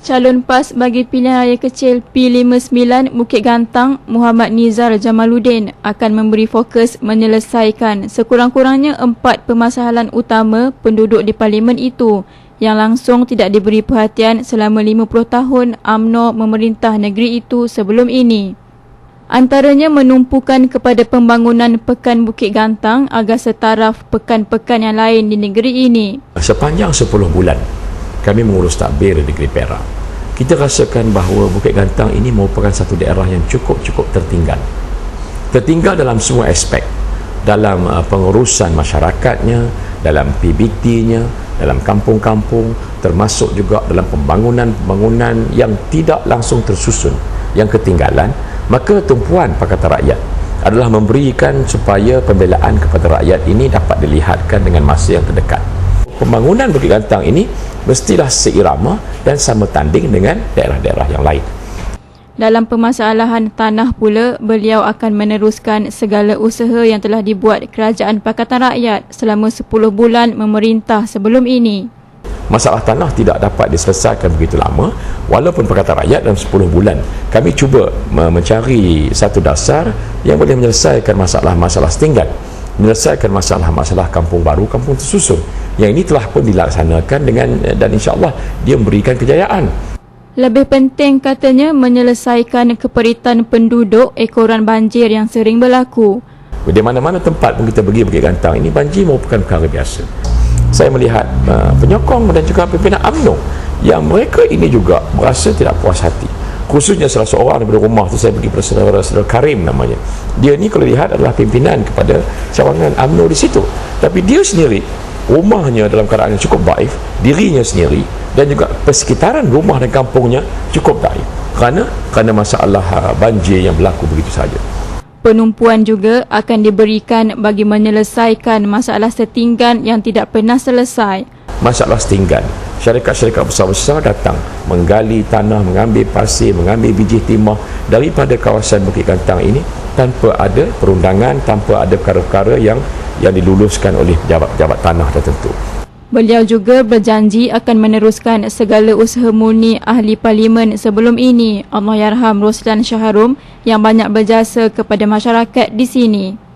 Calon PAS bagi pilihan raya kecil P59 Bukit Gantang Muhammad Nizar Jamaluddin akan memberi fokus menyelesaikan sekurang-kurangnya empat permasalahan utama penduduk di parlimen itu yang langsung tidak diberi perhatian selama 50 tahun AMNO memerintah negeri itu sebelum ini. Antaranya menumpukan kepada pembangunan Pekan Bukit Gantang agar setaraf pekan-pekan yang lain di negeri ini. Sepanjang 10 bulan kami mengurus takbir di negeri Perak. Kita rasakan bahawa Bukit Gantang ini merupakan satu daerah yang cukup-cukup tertinggal. Tertinggal dalam semua aspek. Dalam uh, pengurusan masyarakatnya dalam PBT-nya dalam kampung-kampung termasuk juga dalam pembangunan-pembangunan yang tidak langsung tersusun yang ketinggalan. Maka tumpuan Pakatan Rakyat adalah memberikan supaya pembelaan kepada rakyat ini dapat dilihatkan dengan masa yang terdekat pembangunan Bukit Gantang ini mestilah seirama dan sama tanding dengan daerah-daerah yang lain. Dalam permasalahan tanah pula, beliau akan meneruskan segala usaha yang telah dibuat Kerajaan Pakatan Rakyat selama 10 bulan memerintah sebelum ini. Masalah tanah tidak dapat diselesaikan begitu lama walaupun Pakatan Rakyat dalam 10 bulan. Kami cuba mencari satu dasar yang boleh menyelesaikan masalah-masalah setinggal menyelesaikan masalah-masalah kampung baru, kampung tersusun. Yang ini telah pun dilaksanakan dengan dan insya-Allah dia memberikan kejayaan. Lebih penting katanya menyelesaikan keperitan penduduk ekoran banjir yang sering berlaku. Di mana-mana tempat pun kita pergi Bukit Gantang ini banjir merupakan perkara biasa. Saya melihat uh, penyokong dan juga pimpinan UMNO yang mereka ini juga merasa tidak puas hati khususnya salah seorang daripada rumah tu saya pergi pada saudara-saudara Karim namanya. Dia ni kalau lihat adalah pimpinan kepada cawangan UMNO di situ. Tapi dia sendiri rumahnya dalam keadaan yang cukup baik dirinya sendiri dan juga persekitaran rumah dan kampungnya cukup baik. Kerana kerana masalah ha, banjir yang berlaku begitu saja. Penumpuan juga akan diberikan bagi menyelesaikan masalah setinggan yang tidak pernah selesai. Masalah setinggan syarikat-syarikat besar-besar datang menggali tanah, mengambil pasir, mengambil biji timah daripada kawasan Bukit Gantang ini tanpa ada perundangan, tanpa ada perkara-perkara yang yang diluluskan oleh pejabat-pejabat tanah tertentu. Beliau juga berjanji akan meneruskan segala usaha murni ahli parlimen sebelum ini. Allahyarham Roslan Syaharum yang banyak berjasa kepada masyarakat di sini.